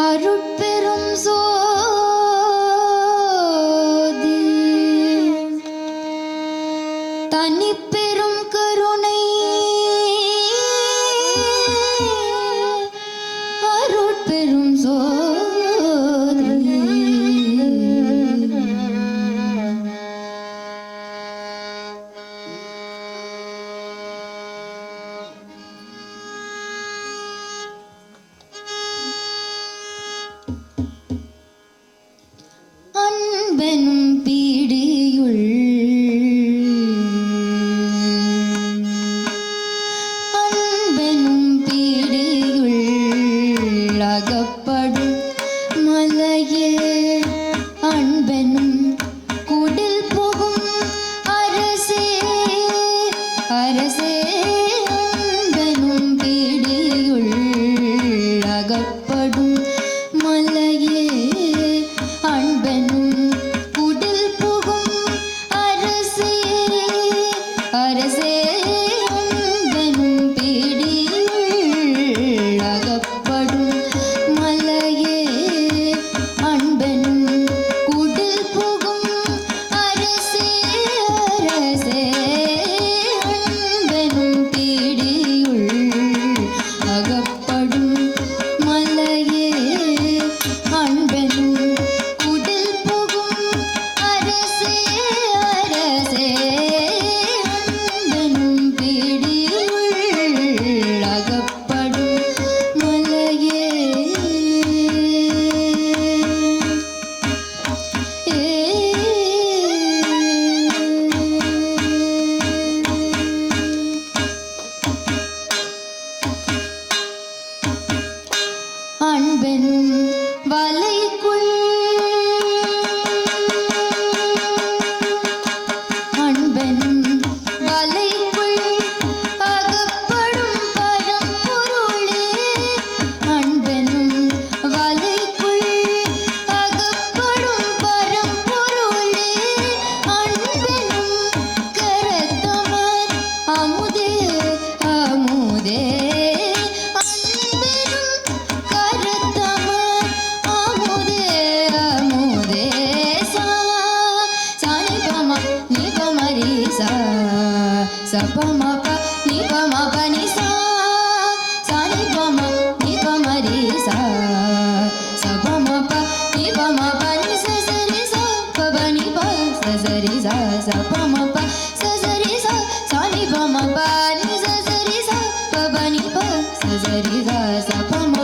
அருட்பெரும் சோ సపమప నిపమ పని సా సనిపమ నిపమ రి సా సపమప నిపమ పని సరి సా పని ప సరి సా సపమప సరి సా సనిపమ పని సరి సా పని ప సరి సా సపమ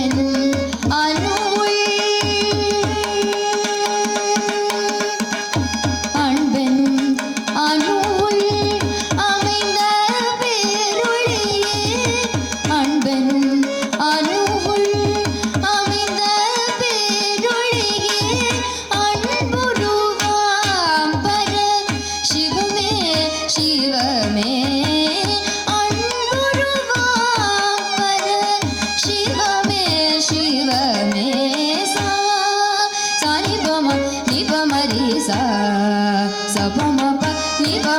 Hallelujah.